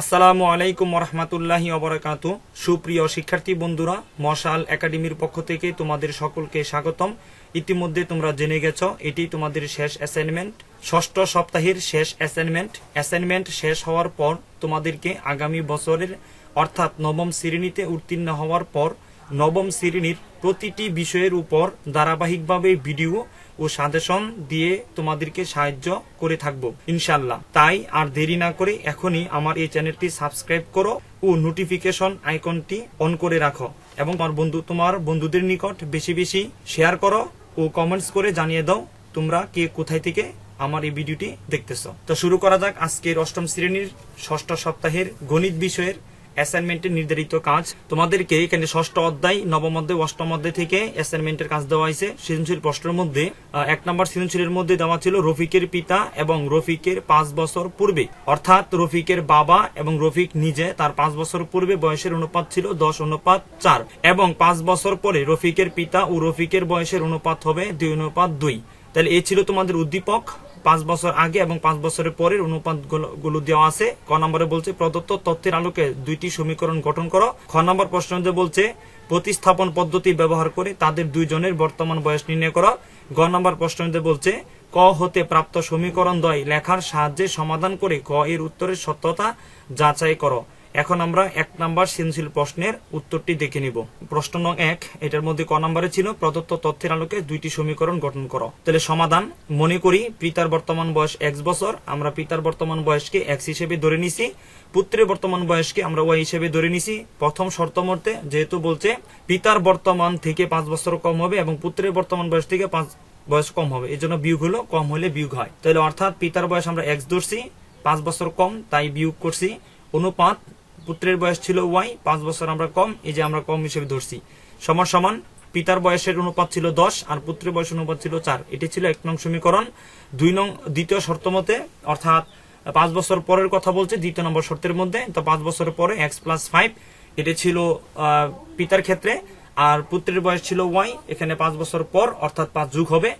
আসসালামু আলাইকুম রহমতুল্লাহি অবরাকাত সুপ্রিয় শিক্ষার্থী বন্ধুরা, মশাল একাডেমির পক্ষ থেকে তোমাদের সকলকে স্বাগতম। ইতিমধ্যে তোমরা জেনে গেছ, এটি তোমাদের শেষ অ্যাসাইনমেন্ট ষষ্ঠ সপ্তাহের শেষ অ্যাসাইনমেন্ট অ্যাসাইনমেন্ট শেষ হওয়ার পর তোমাদেরকে আগামী বছরের, অর্থাৎ নবম শ্রেণীতে উত্তীর্ণ হওয়ার পর, নবম শ্রেণির প্রতিটি বিষয়ের উপর ধারাবাহিকভাবে ভিডিও ও সাজেশন দিয়ে তোমাদেরকে সাহায্য করে থাকব ইনশাল্লাহ তাই আর দেরি না করে এখনই আমার এই চ্যানেলটি সাবস্ক্রাইব করো ও নোটিফিকেশন আইকনটি অন করে রাখো এবং তোমার বন্ধু তোমার বন্ধুদের নিকট বেশি বেশি শেয়ার করো ও কমেন্টস করে জানিয়ে দাও তোমরা কে কোথায় থেকে আমার এই ভিডিওটি দেখতেছো। তো শুরু করা যাক আজকের অষ্টম শ্রেণির ষষ্ঠ সপ্তাহের গণিত বিষয়ের অ্যাসাইনমেন্টের নির্ধারিত কাজ। তোমাদেরকে এখানে ষষ্ঠ অধ্যায়, নবম অধ্যায়, অষ্টম অধ্যায় থেকে অ্যাসাইনমেন্টের কাজ দেওয়া হয়েছে। সৃজনশীল প্রশ্নের মধ্যে এক নম্বর সৃজনশীলের মধ্যে দেওয়া ছিল রফিকের পিতা এবং রফিকের পাঁচ বছর পূর্বে। অর্থাৎ রফিকের বাবা এবং রফিক নিজে তার পাঁচ বছর পূর্বে বয়সের অনুপাত ছিল দশ, অনুপাত চার। এবং পাঁচ বছর পরে রফিকের পিতা ও রফিকের বয়সের অনুপাত হবে দুই, অনুপাত দুই। তাহলে এই ছিল তোমাদের উদ্দীপক। পাঁচ বছর আগে এবং পাঁচ বছরের পরের অনুপাতগুলো দেওয়া আছে। ক নম্বরে বলছে, প্রদত্ত তথ্যের আলোকে দুইটি সমীকরণ গঠন করো। খ নম্বর প্রশ্ন বলছে, প্রতিস্থাপন পদ্ধতি ব্যবহার করে তাদের দুইজনের বর্তমান বয়স নির্ণয় করো। গ নম্বর প্রশ্ন বলছে, ক হতে প্রাপ্ত সমীকরণ দয় লেখার সাহায্যে সমাধান করে ক এর উত্তরের সত্যতা যাচাই করো। এখন আমরা এক নাম্বার সৃজনশীল প্রশ্নের উত্তরটি দেখে নিব। প্রশ্ন নং এক, এটার মধ্যে ক নম্বরে ছিল, প্রদত্ত তথ্যের আলোকে দুইটি সমীকরণ গঠন করো। তাহলে সমাধান, মনে করি পিতার বর্তমান বয়স এক্স বছর, আমরা পিতার বর্তমান বয়সকে এক্স হিসেবে ধরে নিছি, পুত্রের বর্তমান বয়সকে আমরা ওয়াই হিসেবে ধরে নিছি, প্রথম শর্ত মধ্যে যেহেতু বলছে পিতার বর্তমান থেকে পাঁচ বছর কম হবে এবং পুত্রের বর্তমান বয়স থেকে পাঁচ বয়স কম হবে এই জন্য বিয়োগ হলো কম হলে বিয়োগ হয়। তাহলে অর্থাৎ পিতার বয়স আমরা এক্স ধরছি, পাঁচ বছর কম তাই বিয়োগ করছি, অনুপাত পুত্রের বয়স ছিল ওয়াই, পাঁচ বছর আমরা কম, এই যে আমরা কম হিসেবে ধরছি। সমান সমান, পিতার বয়সের অনুপাত ছিল দশ, আর পুত্রের বয়সের অনুপাত ছিল চার। এটি ছিল এক নং সমীকরণ। দুই নং দ্বিতীয় শর্ত মতে, অর্থাৎ পাঁচ বছর পরের কথা বলছে, দ্বিতীয় নম্বর শর্তের মধ্যে, তো পাঁচ বছর পরে এক্স প্লাস ফাইভ এটি ছিল পিতার ক্ষেত্রে, আর পুত্রের বয়স ছিল ওয়াই, এখানে পাঁচ বছর পর, অর্থাৎ পাঁচ যুগ হবে।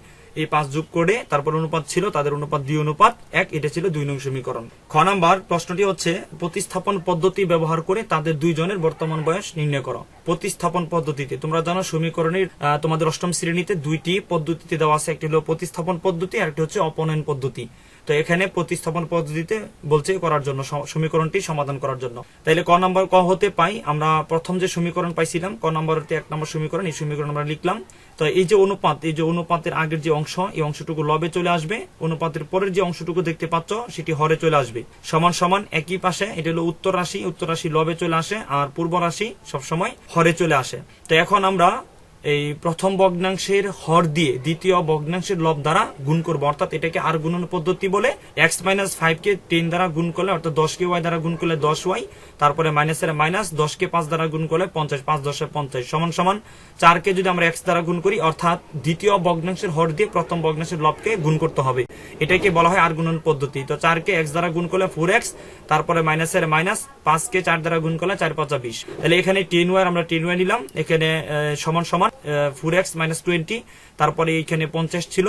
এই পাঁচ যোগ করে তারপর অনুপাত ছিল, তাদের অনুপাত দুই অনুপাত এক, এটা ছিল দুই নং সমীকরণ। খ নাম্বার প্রশ্নটি হচ্ছে, প্রতিস্থাপন পদ্ধতি ব্যবহার করে তাদের দুইজনের বর্তমান বয়স নির্ণয় করো। প্রতিস্থাপন পদ্ধতিতে, তোমরা জানো সমীকরণের তোমাদের অষ্টম শ্রেণীতে দুইটি পদ্ধতিতে দেওয়া আছে, একটি হলো প্রতিস্থাপন পদ্ধতি আর একটি হচ্ছে অপনয়ন পদ্ধতি। তো এখানে প্রতিস্থাপন পদ্ধতিতে বলছে করার জন্য সমীকরণটি সমাধান করার জন্য। তাইলে ক নম্বর ক হতে পাই, আমরা প্রথম যে সমীকরণ পাইছিলাম, ক নম্বরতে এক নম্বর সমীকরণ, এই সমীকরণ আমরা লিখলাম। তো এই যে অনুপাত, এই যে অনুপাতের আগের যে অংশ, এই অংশটুকু লবে চলে আসবে। অনুপাতের পরের যে অংশটুকু দেখতে পাচ্ছ, সেটি হরে চলে আসবে। সমান সমান একই পাশে, এটা হলো উত্তর রাশি উত্তর রাশি লবে চলে আসে, আর পূর্ব রাশি সবসময় হরে চলে আসে। তো এখন আমরা এই প্রথম ভগ্নাংশের হর দিয়ে দ্বিতীয় ভগ্নাংশের লব দ্বারা গুণ করব। অর্থাৎ এটাকে আর গুণন পদ্ধতি বলে এক্স মাইনাস ফাইভ কে টেন দ্বারা গুণ করলে, অর্থাৎ দশ কে ওয়াই দ্বারা গুণ করলে দশ ওয়াই তারপরে মাইনাসের মাইনাস দশ কে পাঁচ দ্বারা গুণ করলে পঞ্চাশ, পাঁচ দশে পঞ্চাশ সমান সমান চারকে যদি আমরা এক্স দ্বারা গুণ করি, অর্থাৎ দ্বিতীয় ভগ্নাংশের হর দিয়ে প্রথম ভগ্নাংশের লবকে গুণ করতে হবে। এটাকে বলা হয় আর গুণন পদ্ধতি। তো চারকে এক্স দ্বারা গুণ করলে ফোর এক্স তারপরে মাইনাসের মাইনাস পাঁচকে চার দ্বারা গুণ করলে চার পাঁচা বিশ। তাহলে এখানে টেন ওয়াই আমরা টেন ওয়াই নিলাম। এখানে সমান সমান ফোর এক্স মাইনাস টোয়েন্টি তারপরে এইখানে পঞ্চাশ ছিল।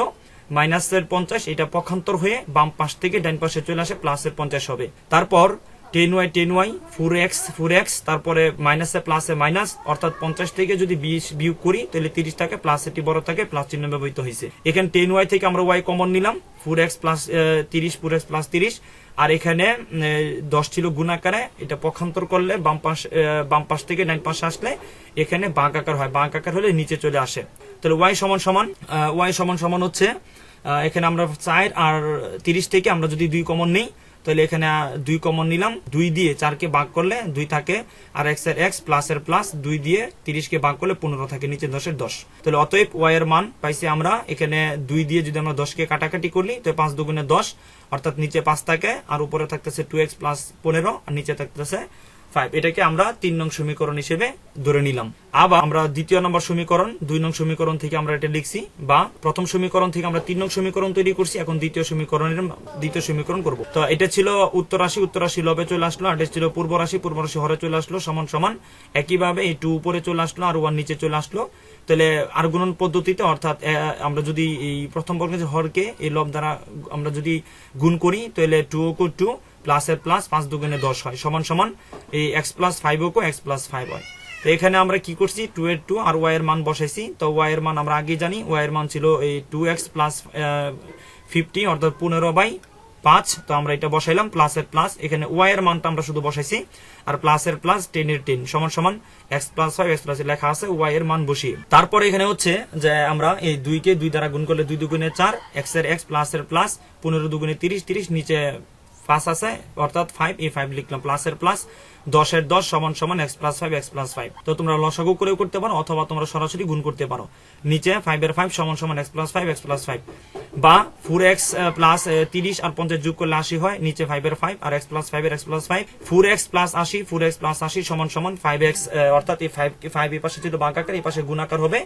মাইনাসের পঞ্চাশ, এটা পক্ষান্তর হয়ে বাম পাশ থেকে ডান পাশে চলে আসে প্লাসের পঞ্চাশ হবে। তারপর ten Y ten Y four X four X তারপরে মাইনাসে প্লাসে মাইনাস অর্থাৎ পঞ্চাশ থেকে যদি বিশ বিয়োগ করি, তাহলে তিরিশ থাকে প্লাস এটি বড় থাকে প্লাস চিহ্ন ব্যবহৃত হয়েছে। এখানে টেন ওয়াই থেকে আমরা ওয়াই কমন নিলাম ফোর এক্স প্লাস তিরিশ ফোর এক্স প্লাস তিরিশ, আর এখানে দশ ছিল গুণাকারে, এটা পক্ষান্তর করলে বাম পাশ বাম পাশ থেকে নাইন পাশে আসলে এখানে বাঁক আকার হয়। বাঁক আকার হলে নিচে চলে আসে। তাহলে ওয়াই সমান সমান ওয়াই সমান সমান হচ্ছে এখানে আমরা চার আর তিরিশ থেকে আমরা যদি দুই কমন নেই তাহলে এখানে দুই কমন নিলাম। দুই দিয়ে চারকে ভাগ করলে দুই থাকে, আর এক্সের এক্স প্লাস এর প্লাস দুই দিয়ে তিরিশকে ভাগ করলে পনেরো থাকে, নিচে দশের দশ। তাহলে অতএব ওয়াই এর মান পাইছি আমরা, এখানে দুই দিয়ে যদি আমরা দশকে কাটাকাটি করি, তো পাঁচ দুগুণে দশ, অর্থাৎ নিচে পাঁচ থাকে, আর উপরে থাকতেছে টু এক্স প্লাস পনেরো, আর নিচে থাকতেছে ফাইভ এটাকে আমরা তিন নং সমীকরণ হিসেবে ধরে নিলাম। আবার আমরা দ্বিতীয় নম্বর সমীকরণ, দুই নং সমীকরণ থেকে আমরা এটা লিখছি, বা প্রথম সমীকরণ থেকে আমরা তিন নং সমীকরণ তৈরি করছি, এখন দ্বিতীয় সমীকরণের দ্বিতীয় সমীকরণ করব। তো এটা ছিল উত্তর রাশি উত্তর রাশি লবে চলে আসলো, আর এটা ছিল পূর্ব রাশি পূর্ব রাশি হরে চলে আসলো, সমান সমান একইভাবে এই টু উপরে চলে আসলো, আর ওয়ান নিচে চলে আসলো। তাহলে আর গুণন পদ্ধতিতে, অর্থাৎ আমরা যদি এই প্রথম বর্গের হরকে, এই লব দ্বারা আমরা যদি গুণ করি, তাহলে টু ও টু প্লাসের প্লাস পাঁচ দুগুণে দশ হয়। সমান সমান এই এক্স প্লাস ফাইভ ওকো এক্স প্লাস ফাইভ হয়। তো এখানে আমরা কি করছি? টু এর টু আর ওয়াই এর মান বসাইছি। তো ওয়াই এর মান আমরা আগে জানি ওয়াই এর মান ছিল এই টু এক্স প্লাস ফিফটি অর্থাৎ পনেরো বাই পাঁচ। তো আমরা এটা বসাইলাম প্লাস এর প্লাস এখানে ওয়াই এর মানটা আমরা শুধু বসাইছি। আর প্লাস এর প্লাস টেন এর টেন সমান সমান X plus five X plus লেখা আছে ওয়াই এর মান বসিয়ে। তারপরে এখানে হচ্ছে যে আমরা এই দুইকে দুই দ্বারা গুণ করলে দুই দুগুণে চার এক্সের এক্স প্লাস এর প্লাস পনেরো দুগুণে তিরিশ তিরিশ, নিচে পাঁচ আছে, অর্থাৎ ফাইভ এই ফাইভ লিখলাম প্লাস এর প্লাস দশের দশ সমান সমান X plus five X plus five তো তোমরা লসাগু করেও করতে পারো, অথবা তোমরা সরাসরি গুণ করতে পারো। নিচে ফাইভ এর ফাইভ সমান সমান X plus five X plus five বা ফোর এক্স প্লাস তিরিশ আর পঞ্চাশ যোগ করলে আশি হয়, নিচে ফাইভ এর ফাইভ আর এক্স প্লাস ফাইভ এর X plus five four X plus আশি ফোর এক্স প্লাস আশি সমান সমান ফাইভ এক্স অর্থাৎ এই ফাইভ ফাইভ এই পাশে ছিল বাঁক আকার এই পাশে গুণাকার হবে।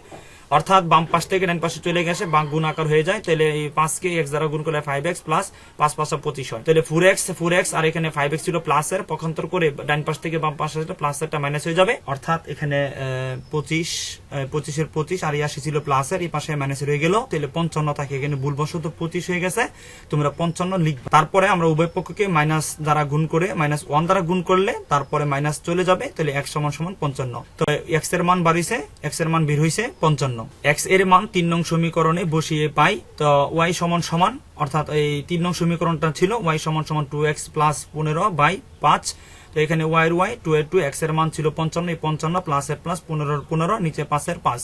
অর্থাৎ বাম পাশ থেকে ডান পাশে চলে গেছে বাঁক গুণ আকার হয়ে যায়, তাহলে এই পাঁচকে এক্স দ্বারা গুণ করলে ফাইভ এক্স প্লাস পাঁচ পাঁচশো পঁচিশ হয়। তাহলে ফোর এক্স ফোর এক্স আর এখানে ফাইভ এক্স ছিল প্লাসের পক্ষান্তর করে ডান পাশ থেকে বাম পাশে প্লাসেরটা মাইনাস হয়ে যাবে। অর্থাৎ এখানে পঁচিশ পঁচিশের পঁচিশ আর এই আশি ছিল প্লাসের এই পাশে মাইনাস হয়ে গেল। তাহলে পঞ্চান্ন থাকে, এখানে ভুলবশত পঁচিশ হয়ে গেছে, তোমরা পঞ্চান্ন লিখবে। তারপরে আমরা উভয় পক্ষকে মাইনাস দ্বারা গুণ করে মাইনাস ওয়ান দ্বারা গুণ করলে তারপরে মাইনাস চলে যাবে, তাহলে এক্স সমান সমান পঞ্চান্ন। তো এক্সের মান বাড়িছে এক্সের মান বের হয়েছে পঞ্চান্ন। এক্সের মান তিন নং সমীকরণে বসিয়ে পাই, তো ওয়াই সমান সমান, অর্থাৎ এই তিন নং সমীকরণটা ছিল ওয়াই সমান সমান টু এক্স প্লাস পনেরো বাই পাঁচ। তো এখানে ওয়াই ওয়াই টু এর টু এক্সের মান ছিল পঞ্চান্ন, এই পঞ্চান্ন প্লাস এর প্লাস পনেরো পনেরো, নিচে পাঁচের পাঁচ।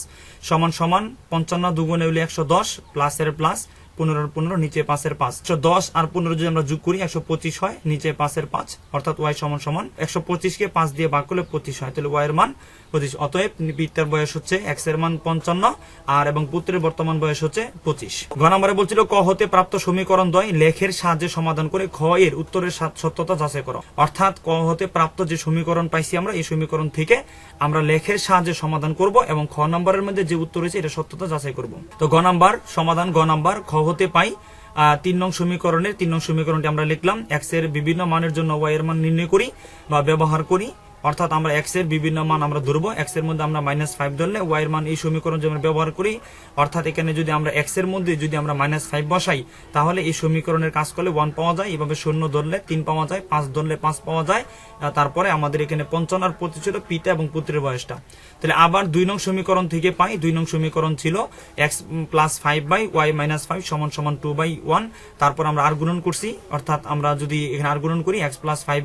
সমান সমান পঞ্চান্ন দুগুণে হইলে একশো দশ প্লাস এর প্লাস পনেরো পনেরো, নিচে পাঁচের পাঁচ। একশো দশ আর পনেরো যদি আমরা যোগ করি, একশো পঁচিশ হয়, নিচে পাঁচের পাঁচ, অর্থাৎ ওয়াই সমান সমান। একশো পঁচিশকে পাঁচ দিয়ে ভাগ করলে পঁচিশ হয়, তাহলে ওয়াই এর মান পঁচিশ। অতএব পিতার বয়স হচ্ছে এক্সের মান পঞ্চান্ন আর এবং পুত্রের বর্তমান বয়স হচ্ছে পঁচিশ। ঘ নম্বরে বলছিল, ক হতে প্রাপ্ত সমীকরণ দ্বয় লেখের সাহায্যে সমাধান করে খ এর উত্তরের সত্যতা যাচাই করো। অর্থাৎ ক হতে প্রাপ্ত যে সমীকরণ পাইছি আমরা, এই সমীকরণ থেকে আমরা লেখের সাহায্যে সমাধান করব এবং খ নম্বরের মধ্যে যে উত্তর রয়েছে এটা সত্যতা যাচাই করব। তো গ নাম্বার, সমাধান গ নাম্বার, খ হতে পাই। তিন নং সমীকরণের তিন নং সমীকরণটি আমরা লিখলাম। এক্সের বিভিন্ন মানের জন্য ওয়াই এর মান নির্ণয় করি বা ব্যবহার করি। অর্থাৎ আমরা এক্সের বিভিন্ন মান আমরা ধরবো। এক্সের মধ্যে আমরা মাইনাস ফাইভ ধরলে ওয়াই এর মান এই সমীকরণ আমরা ব্যবহার করি। অর্থাৎ এখানে যদি আমরা এক্সের মধ্যে যদি আমরা মাইনাস ফাইভ বসাই, তাহলে এই সমীকরণের কাজ করলে ওয়ান পাওয়া যায়। এভাবে শূন্য ধরলে তিন পাওয়া যায়, পাঁচ ধরলে পাঁচ পাওয়া যায়। তারপরে আমাদের এখানে পঞ্চান্ন আর পঁচিশ ছিল পিতা এবং পুত্রের বয়সটা। তাহলে আবার দুই নং সমীকরণ থেকে পাই, দুই নং সমীকরণ ছিল X plus five by Y minus five সমান সমান টু বাই ওয়ান তারপর আমরা আর গুণন করছি, অর্থাৎ আমরা যদি এখানে আর গুণন করি এক্স প্লাস ফাইভ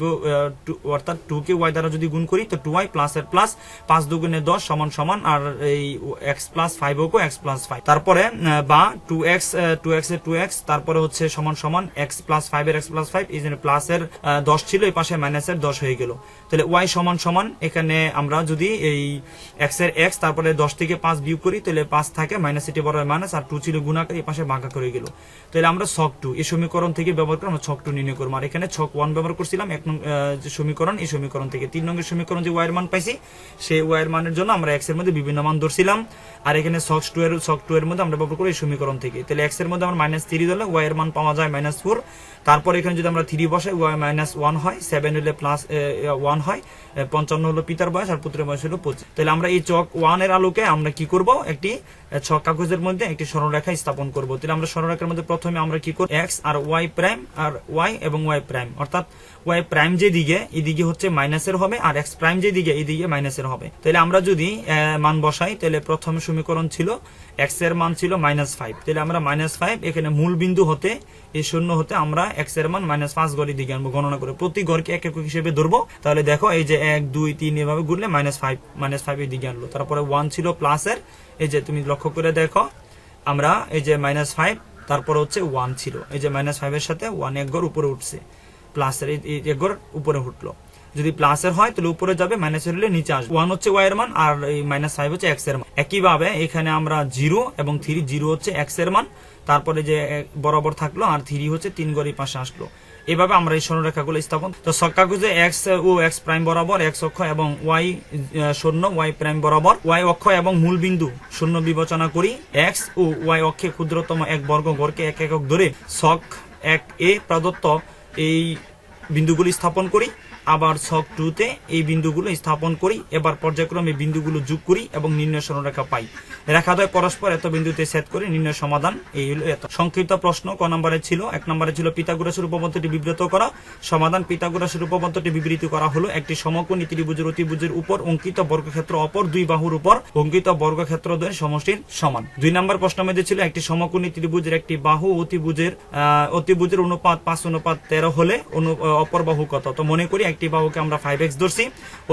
অর্থাৎ টু কে ওয়াই দ্বারা যদি গুণ করি, তো টু ওয়াই প্লাস এর প্লাস পাঁচ দুগুণে দশ সমান সমান, আর এই X plus five okay X plus five তারপরে বা টু এক্স টু এক্সের টু এক্স তারপরে হচ্ছে সমান সমান এক্স প্লাস ফাইভ এর এক্স প্লাস ফাইভ এই জন্য প্লাস এর দশ ছিল, এই পাশে মাইনাস এর দশ হয়ে গেল। তাহলে ওয়াই সমান সমান, এখানে আমরা যদি এই এক্সের এক্স তারপরে দশ থেকে পাঁচ বিয়োগ করি, তাহলে পাঁচ থাকে মাইনাস এটি বড় মাইনাস আর টু ছিল গুণাকার, এই পাশে ভাগা করে গেল। তাহলে আমরা ছক টু এই সমীকরণ থেকে ব্যবহার করে আমরা ছক টু নির্ণয় করব। আর এখানে ছক ওয়ান ব্যবহার করছিলাম, এক সমীকরণ, এই সমীকরণ থেকে। তিন নম্বরের সমীকরণ যে ওয়াইয়ের মান পাইছি, সেই ওয়াইয়ের মানের জন্য আমরা এক্সের মধ্যে বিভিন্ন মান ধরছিলাম। আর এখানে ছক টু এর ছক টু এর মধ্যে আমরা ব্যবহার করি এই সমীকরণ থেকে। তাহলে এক্সের মধ্যে আমরা মাইনাস থ্রি ধরলে ওয়াই এর মান পাওয়া যায় মাইনাস ফোর তারপর এখানে যদি আমরা থ্রি বসাই ওয়াই মাইনাস ওয়ান হয় সেভেন হলে প্লাস ওয়ান হয় পঞ্চান্ন হলো পিতার বয়স আর পুত্রের বয়স হলো পঁচিশ। তাহলে আমরা এই চক ওয়ানের আলোকে আমরা কি করব? একটি ছক কাগজের মধ্যে একটি সরলরেখা স্থাপন করব। তাহলে আমরা সরলরেখার মধ্যে প্রথমে আমরা কি করব? এক্স আর ওয়াই প্রাইম আর ওয়াই এবং ওয়াই প্রাইম অর্থাৎ ওয়াই প্রাইম যে দিকে এদিকে হচ্ছে মাইনাসের হবে, আর এক্স প্রাইম যে দিকে এদিকে মাইনাসের হবে। তাহলে আমরা যদি মান বসাই, তাহলে প্রথম সমীকরণ ছিল এক্সের মান ছিল মাইনাস ফাইভ তাহলে আমরা মাইনাস ফাইভ এখানে মূল বিন্দু হতে, এই শূন্য হতে আমরা এক্সের মান মাইনাস পাঁচ গড়ের দিকে আনব, গণনা করে। প্রতি গড়কে এক একক হিসেবে ধরবো, তাহলে দেখো এই যে এক, দুই, তিন এভাবে ঘুরলে মাইনাস ফাইভ মাইনাস ফাইভ এর দিকে আনলো তারপরে ওয়ান ছিল প্লাস এর, এই যে তুমি লক্ষ্য করে দেখো, আমরা এই যে মাইনাস ফাইভ তারপর হচ্ছে ওয়ান ছিল। এই যে মাইনাস ফাইভের সাথে ওয়ান এক গড় উপরে উঠছে। প্লাসের এই গড় উপরে উঠল। যদি প্লাসের হয়, তাহলে উপরে যাবে মাইনাসের হলে নিচে আসবে। ওয়ান হচ্ছে ওয়াই এর মান, আর মাইনাস ফাইভ হচ্ছে এক্সের মান। একইভাবে এখানে আমরা জিরো এবং থ্রি জিরো হচ্ছে এক্সের মান। তারপরে যে বরাবর থাকল, আর থ্রি হচ্ছে তিন গড় পাশে আসলো। এভাবে আমরা এই সরলরেখাগুলো স্থাপন। তো সক্কাগুজে এক্স ও এক্স প্রাইম বরাবর এক্স অক্ষ এবং ওয়াই শূন্য ওয়াই প্রাইম বরাবর ওয়াই অক্ষ এবং মূল বিন্দু শূন্য বিবেচনা করি। এক্স ও ওয়াই অক্ষে ক্ষুদ্রতম এক বর্গ গড়কে এক একক ধরে, সক এক এ প্রদত্ত এই বিন্দুগুলি স্থাপন করি। আবার ছক টুতে এই বিন্দুগুলো স্থাপন করি, এবার পর্যায়ক্রমে বিন্দুগুলো যোগ করি এবং নির্ণয় সরলরেখা পাই। রেখাদ্বয় পরস্পর এত বিন্দুতে সেট করে নির্ণয় সমাধান, এই হলো এত। সংক্ষিপ্ত প্রশ্ন, ক নম্বরে ছিল? এক নম্বরে ছিল পিতাগোরাসের উপপাদ্যটি বিবৃত করা। সমাধান পিতাগোরাসের উপপাদ্যটি বিবৃত করা হলো একটি সমকোণী ত্রিভুজের অতিভুজের উপর অঙ্কিত বর্গক্ষেত্র অপর দুই বাহুর উপর অঙ্কিত বর্গক্ষেত্র দ্বয়ের সমষ্টির সমান। দুই নম্বর প্রশ্ন মধ্যে ছিল একটি সমকোণী ত্রিভুজের একটি বাহু অতিভুজের অতিভুজের অনুপাত পাঁচ, অনুপাত তেরো হলে অপর বাহু কত? তো মনে করি একটি বাহুকে আমরা ফাইভ এক্স ধরছি।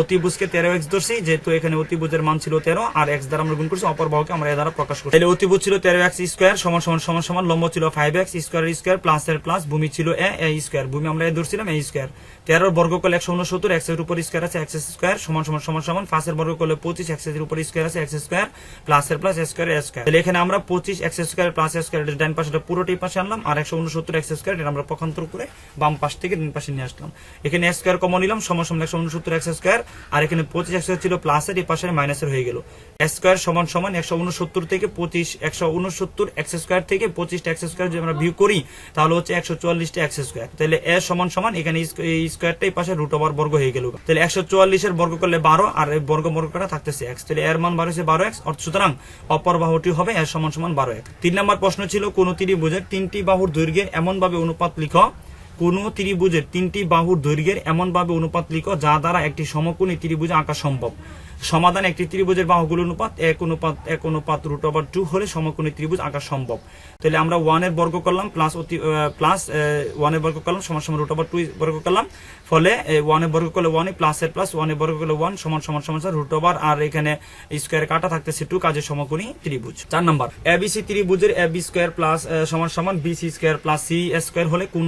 অতিভুজকে তেরো এক্স ধরছি, যেহেতু এখানে অতিভুজের মান ছিল তেরো, আর এক্স দ্বারা আমরা গুণ করছি, অপর বাহুকে আমরা এ দ্বারা প্রকাশ করছি। তাহলে অতিভুজ ছিল তেরো এক্স স্কোয়ার সমান সমান সমান সমান, লম্ব ছিল five X square square plus এর প্লাস ভূমি ছিল এ এ স্কোয়ার ভূমি আমরা এ ধরছিলাম এ স্কোয়ার তেরোর বর্গকল একশো উনসত্তর এক্সের উপর স্কোয়ার আছে এক্স স্কোয়ার সমান সমান সমান সমান পাঁচের বর্গকলে পঁচিশ এক্সের উপর স্কোয়ার আছে এক্স স্কোয়ার প্লাস এর প্লাস স্কোয়ার স্কোয়ার তাহলে এখানে আমরা পঁচিশ এক্স স্কোয়ার প্লাস স্কোয়ার ডান পাশে পুরোটাই পাশে আনলাম, আর একশো উনসত্তর এক্স স্কোয়ার এটা আমরা পক্ষান্তর করে বাম পাশ থেকে ডান পাশে নিয়ে আসলাম। এখানে স্কোয়ার কমন নিলাম, সমান সমান একশো উনসত্তর এক্স স্কোয়ার, আর এখানে পঁচিশ এক্স ছিল প্লাসের এই পাশে মাইনাসের হয়ে গেল। স্কোয়ার সমান সমান একশো উনসত্তর থেকে পঁচিশ, একশো উনসত্তর এক্স স্কোয়ার থেকে পঁচিশটা এক্স স্কোয়ার যদি আমরা ভিউ করি, তাহলে হচ্ছে একশো চুয়াল্লিশটা এক্স স্কোয়ার। তাহলে এ সমান সমান এখানে এই স্কোয়ারটা এই পাশে রুট ওভার বর্গ হয়ে গেল। তাহলে একশো চুয়াল্লিশের বর্গ করলে বারো, আর এই বর্গ বর্গটা থাকতেছে এক্স। তাহলে এর মান বারো হচ্ছে বারো এক্স সুতরাং অপর বাহুটি হবে এর সমান সমান বারো এক তিন নম্বর প্রশ্ন ছিল, কোন ত্রিভুজের তিনটি বাহুর দৈর্ঘ্যের এমন ভাবে অনুপাত লিখো। কোন ত্রিভুজের তিনটি বাহুর দৈর্ঘ্যের এমনভাবে অনুপাত লিখো, যা দ্বারা একটি সমকোণী ত্রিভুজ আঁকা সম্ভব। সমাধান একটি ত্রিভুজের বাহুগুলো অনুপাত, এক অনুপাত এক অনুপাত রুট ওভার টু হলে সমকোণী ত্রিভুজ আঁকা সম্ভব। তাহলে আমরা ওয়ানের বর্গ করলাম প্লাস অতি প্লাস ওয়ানের বর্গ করলাম, সমান সমান রুট ওভার টু বর্গ করলাম। ফলে ওয়ানের বর্গ করলে প্লাস এর প্লাস ওয়ানের বর্গ করলে ওয়ান সমান সমান সমান রুট ওভার আর এখানে স্কোয়ার কাটা থাকতেছে টু কাজের সমকোণী ত্রিভুজ। চার নম্বর এবিসি ত্রিভুজের এ বি স্কোয়ার প্লাস সমান সমান BC square plus C square হলে কোন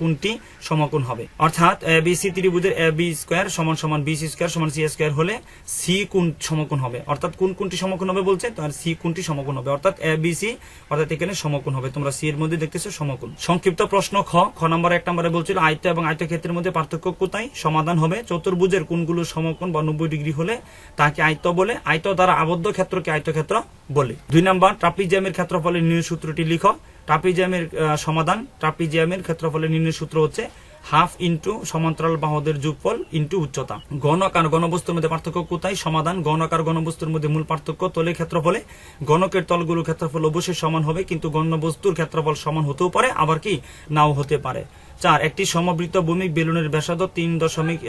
কোনটি সমকোণ হবে? অর্থাৎ এবিসি ত্রিভুজের এ বি স্কোয়ার সমান সমান বিসি স্কোয়ার সমান সি স্কোয়ার হলে সি কোন সমকোণ হবে? অর্থাৎ কোন কোনটি সমকোণ হবে বলছে? তার সি কোনটি সমকোণ হবে? অর্থাৎ এ, বি, সি, অর্থাৎ এখানে সমকোণ হবে। তোমরা সি এর মধ্যে দেখতেছো সমকোণ। সংক্ষিপ্ত প্রশ্ন খ খ নম্বর এক নম্বরে বলছিল আয়ত এবং আয়তক্ষেত্রের মধ্যে পার্থক্য কোথায়? সমাধান হবে। চতুর্ভুজের কোনগুলো সমকোণ বা নব্বই ডিগ্রি হলে তাকে আয়ত বলে। আয়ত দ্বারা আবদ্ধ ক্ষেত্রকে আয়তক্ষেত্র বলে। দুই নম্বর, ট্রাপিজিয়ামের ক্ষেত্রফলের নির্ণয় সূত্রটি লিখো। ট্রাপিজিয়ামের সমাধান। ট্রাপিজিয়ামের ক্ষেত্রফলের নির্ণয় সূত্র হচ্ছে হাফ ইন্টু সমান্তরাল বাহুদের যোগফল ইন্টু উচ্চতা। গণকার গণবস্তুর মধ্যে পার্থক্য কোথায়? সমাধান। গণকার গণবস্তুর মধ্যে মূল পার্থক্য তলের ক্ষেত্রফলে। গণকের তলগুলোর ক্ষেত্রফল অবশ্যই সমান হবে, কিন্তু গণবস্তুর ক্ষেত্রফল সমান হতেও পারে, আবার কি? নাও হতে পারে। চার, একটি সমবৃত্ত ভূমি বেলুনের ব্যাসার্ধ তিন দশমিক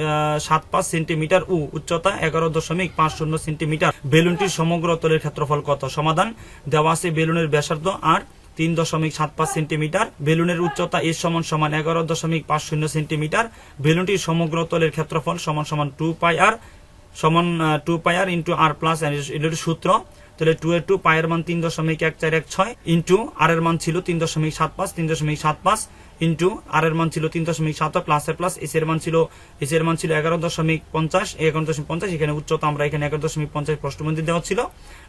সাত পাঁচ সেন্টিমিটার ও উচ্চতা এগারো দশমিক পাঁচ শূন্য সেন্টিমিটার। বেলুনটির সমগ্র তলের ক্ষেত্রফল কত? সমাধান। দেওয়া আছে বেলুনের ব্যাসার্ধ আর তিন দশমিক সাত পাঁচ সেন্টিমিটার। বেলুনের উচ্চতা এর সমান সমান এগারো দশমিক পাঁচ শূন্য সেন্টিমিটার। বেলুনটির সমগ্র তলের ক্ষেত্রফল সমান সমান টু পাই আর, সমান two pi r into r plus এর সূত্র। তাহলে টু এর টু পায়ের মান তিন দশমিক এক চার এক ছয় ইন্টু আর এর মান ছিল তিন দশমিক সাত পাঁচ, তিন দশমিক সাত পাঁচ। ইন্টু আর এর মান ছিল তিন দশমিক সাত প্লাস এর প্লাস এস এর মান ছিল এস এর মান ছিল এগারো দশমিক পঞ্চাশ, এগারো দশমিক পঞ্চাশ, এখানে উচ্চতা আমরা এখানে এগারো দশমিক পঞ্চাশ প্রশ্নবন্ধী দেওয়া ছিল।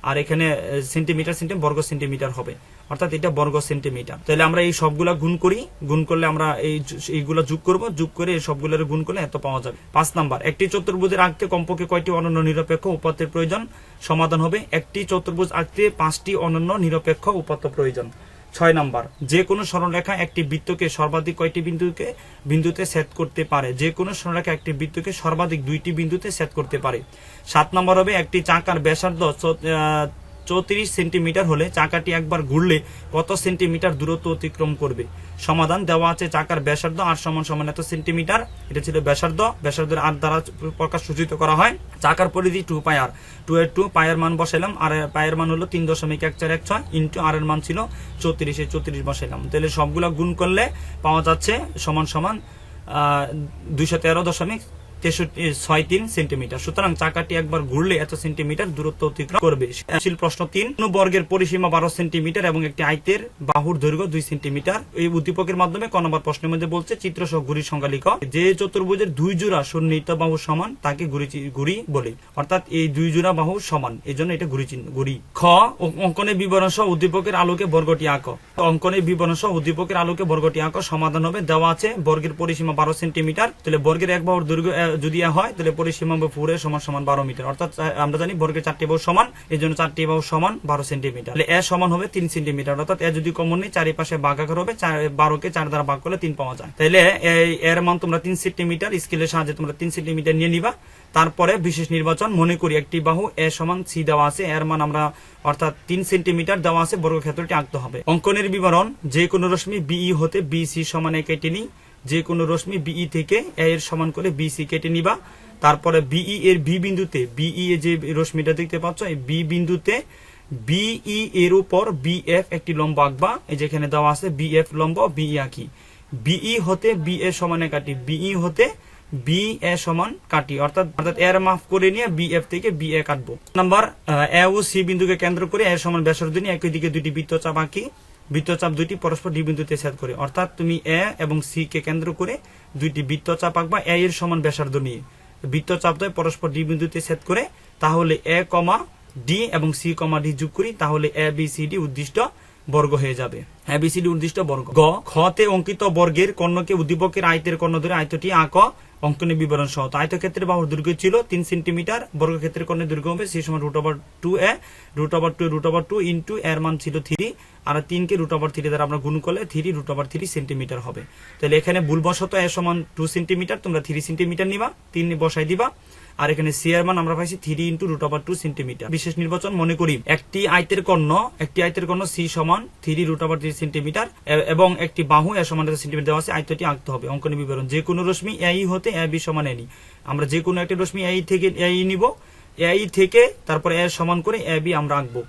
আর এখানে সেন্টিমিটার সেন্টিমিটার বর্গ সেন্টিমিটার হবে। অর্থাৎ এটা বর্গ সেন্টিমিটার তাহলে আমরা এই সবগুলা গুণ করি। গুণ করলে আমরা এই এইগুলা যোগ করব। যোগ করে এই সবগুলোর গুণ করলে এত পাওয়া যাবে। পাঁচ নাম্বার, একটি চতুর্ভুজের আঁকতে কমপক্ষে কয়টি অনন্য নিরপেক্ষ উপাত্তের প্রয়োজন? সমাধান হবে, একটি চতুর্ভুজ আঁকতে পাঁচটি অনন্য নিরপেক্ষ উপাত্ত প্রয়োজন। ছয় নম্বর, যে কোনো সরলরেখা একটি বৃত্তকে সর্বাধিক কয়টি বিন্দুকে, বিন্দুতে সেট করতে পারে? যে কোনো সরলরেখা একটি বৃত্তকে সর্বাধিক দুইটি বিন্দুতে সেট করতে পারে। সাত নম্বর হবে একটি চাকার ব্যাসার্ধ চৌত্রিশ সেন্টিমিটার হলে চাকাটি একবার ঘুরলে কত সেন্টিমিটার দূরত্ব অতিক্রম করবে? সমাধান দেওয়া আছে চাকার ব্যাসার্ধ আর সমান সমান এত সেন্টিমিটার। এটা ছিল ব্যাসার্ধ। ব্যাসার্ধের আর দ্বারা প্রকাশ সূচিত করা হয়। চাকার পরিধি টু পায়ার টু এর টু পায়ের মান বসাইলাম। আর পায়ের মান হলো তিন দশমিক এক চার এক ছয় ইন্টু আর এর মান ছিল চৌত্রিশ চৌত্রিশে চৌত্রিশ বসাইলাম। তাহলে সবগুলো গুণ করলে পাওয়া যাচ্ছে সমান সমান দুইশো তেরো দশমিক তেষট্টি, ছয় তিন সেন্টিমিটার। সুতরাং চাকাটি একবার ঘুরলে এত সেন্টিমিটার দূরত্ব অতিক্রম করবে প্রশ্ন তিন বর্গের পরিসীমা বারো সেন্টিমিটার এবং একটি আয়তের বাহুর দৈর্ঘ্য দুই সেন্টিমিটার। এই উদ্দীপকের মাধ্যমে ক প্রশ্নের মধ্যে বলছে চিত্র সহ ঘুড়ির সংখ্যা লিখ, যে চতুর্ভুজের দুই জোড়া সন্নিহিত বাহু সমান, তাকে চি- ঘুড়ি বলে। অর্থাৎ এই দুই জোড়া বাহু সমান এই জন্য এটা ঘুড়ি চিহ্ন ঘুড়ি খ অঙ্কনের বিবরণ সহ উদ্দীপকের আলোকে বর্গটি আঁক। অঙ্কনের বিবরণ সহ উদ্দীপকের আলোকে বর্গটি আঁক, সমাধান হবে, দেওয়া আছে, বর্গের পরিসীমা বারো সেন্টিমিটার, তাহলে বর্গের এক বাহুর দৈর্ঘ্য যদি হয়, তাহলে পরিসীমা ফুরে সমান সমান বারো মিটার। অর্থাৎ আমরা জানি বর্গের চারটি বাহু সমান, এই জন্য চারটি বাহু সমান বারো সেন্টিমিটার। এ সমান হবে তিন সেন্টিমিটার। অর্থাৎ এ যদি কমন নেই, চারিপাশে ভাগাকার হবে বারোকে চার দ্বারা ভাগ করলে তিন পাওয়া যায়। তাহলে এর মান তোমরা তিন সেন্টিমিটার, স্কেলের সাহায্যে তোমরা তিন সেন্টিমিটার নিয়ে নিবা। তারপরে বিশেষ নির্বাচন, মনে করি একটি বাহু এ সমান সি দেওয়া আছে। এর মান আমরা, অর্থাৎ তিন সেন্টিমিটার দেওয়া আছে, বর্গক্ষেত্রটি আঁকতে হবে। অঙ্কনের বিবরণ যে কোনো রশ্মি বিই হতে বিসি সমানে কেটে নিই। যে কোনো রশ্মি বিই থেকে এ এর সমান করে বিসি কেটে নিবা। তারপরে বিই এর বি বিন্দুতে বিই এর যে রশ্মিটা দেখতে পাচ্ছ, এই বি বিন্দুতে বিই এর উপর বিএফ একটি লম্ব আঁকবা। এই যেখানে দেওয়া আছে বি বিএফ লম্ব বিই আঁকি। বিই হতে বি এর সমানে কাটি বিই হতে বি এ সমান কাটি। অর্থাৎ অর্থাৎ এর মাফ করে নিয়ে বি এফ থেকে বি এ কাটবো। নাম্বার এ ও সি বিন্দুকে কেন্দ্র করে এর সমান ব্যাসার্ধ নিয়ে একই দিকে দুটি বৃত্ত বৃত্তচাপ আঁকি। বৃত্তচাপ দুইটি পরস্পর ডি বিন্দুতে ছেদ করে। অর্থাৎ তুমি এ এবং সি কে কেন্দ্র করে দুইটি বৃত্তচাপ আঁকবা এ এর সমান ব্যাসার্ধ নিয়ে। বৃত্তচাপ দ্বয় পরস্পর ডি বিন্দুতে ছেদ করে, তাহলে এ কমা ডি এবং সি কমা ডি যোগ করি, তাহলে এ বি সি ডি উদ্দিষ্ট বর্গ হয়ে যাবে। এবিসিডি উদ্দিষ্ট বর্গ। গ খতে অঙ্কিত বর্গের কর্ণকে উদ্দীপকের আয়তের কর্ণ ধরে আয়তটি আঁক অঙ্কনের বিবরণ সহ। তো আয়তক্ষেত্রের বাহুর দৈর্ঘ্য ছিল তিন সেন্টিমিটার, বর্গক্ষেত্রের কর্ণের দৈর্ঘ্য হবে সেই সময় root over two A root over two root over two into এর মান ছিল থ্রি আর তিনকে রুট ওভার থ্রি দ্বারা আমরা গুণ করলে three root over three centimetre হবে। তাহলে এখানে ভুলবশত এ সমান টু সেন্টিমিটার, তোমরা থ্রি সেন্টিমিটার নিবা, তিন বসাই দিবা, আর এখানে সি এর মান আমরা পাইছি three into root over two centimetre. বিশেষ নির্বাচন মনে করি, একটি আয়তের কর্ণ, একটি আয়তের কর্ণ সি সমান three root over three centimetre এবং একটি বাহু, এ সমান সেন্টিমিটার দেওয়া আছে আয়তটি আঁকতে হবে, অঙ্কনের বিবরণ। যে কোনো রশ্মি এই হতে এ, বি সমান এনি আমরা যে কোনো একটা রশ্মি এই থেকে এই নিব এই থেকে তারপরে এ সমান করে এ, বি আমরা আঁকবো।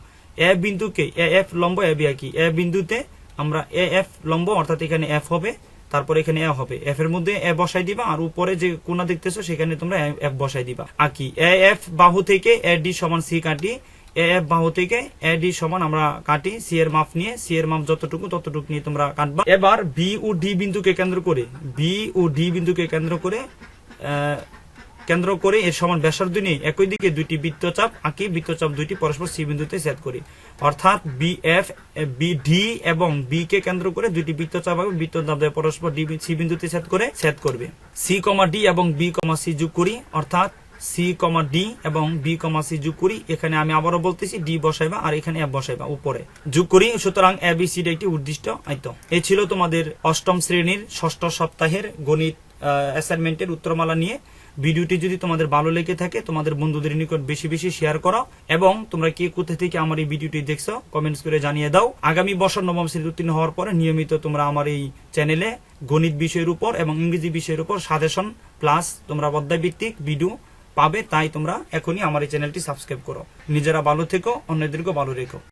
এ বিন্দুকে এ, এফ লম্ব, এ, বি আঁকি। এ বিন্দুতে আমরা এ, এফ লম্ব, অর্থাৎ এখানে এফ হবে, তারপর এখানে এ হবে। এফ এর মধ্যে এ বসাই দিবা, আর উপরে যে কোনা দেখতেছো, সেখানে তোমরা এফ বসাই দিবা। আঁকি। এ, এফ বাহু থেকে এ, ডি সমান সি কাটি এ, এফ বাহু থেকে এ, ডি সমান আমরা কাটি, সি এর মাপ নিয়ে, সি এর মাপ যতটুকু, ততটুকু নিয়ে তোমরা কাটবা। এবার বি ও ডি বিন্দুকে কেন্দ্র করে বি ও ডি বিন্দুকে কেন্দ্র করে কেন্দ্র করে এর সমান ব্যাসার্ধ নিয়ে একই দিকে দুইটি বৃত্তচাপ আঁকি, বৃত্তচাপ দুইটি পরস্পর সি বিন্দুতে সেট করি। অর্থাৎ বি এফ বি ডি এবং বি কে কেন্দ্র করে দুইটি বৃত্তচাপ আঁকবে বৃত্তচাপ পরস্পর ডি সি বিন্দুতে সেট করে সেট করবে। সি কমা ডি এবং বি কমা সি যোগ করি, অর্থাৎ সি কমা ডি এবং বি কমা সি যোগ করি। এখানে আমি আবারও বলতেছি ডি বসাইবা আর এখানে এফ বসাইবা উপরে। যোগ করি, সুতরাং এ বি সি একটি উদ্দিষ্ট আয়ত এই ছিল তোমাদের অষ্টম শ্রেণির ষষ্ঠ সপ্তাহের গণিত অ্যাসাইনমেন্টের উত্তরমালা নিয়ে। ভিডিওটি যদি তোমাদের ভালো লেগে থাকে, তোমাদের বন্ধুদের নিকট বেশি বেশি শেয়ার করো এবং তোমরা কে কোথা থেকে আমার এই ভিডিওটি দেখছ কমেন্টস করে জানিয়ে দাও। আগামী বছর নবম শ্রেণি উত্তীর্ণ হওয়ার পরে নিয়মিত তোমরা আমার এই চ্যানেলে গণিত বিষয়ের উপর এবং ইংরেজি বিষয়ের উপর সাজেশন প্লাস তোমরা অধ্যায় ভিত্তিক ভিডিও পাবে, তাই তোমরা এখনই আমার এই চ্যানেলটি সাবস্ক্রাইব করো। নিজেরা ভালো থেকো, অন্যদেরকেও ভালো রেখো।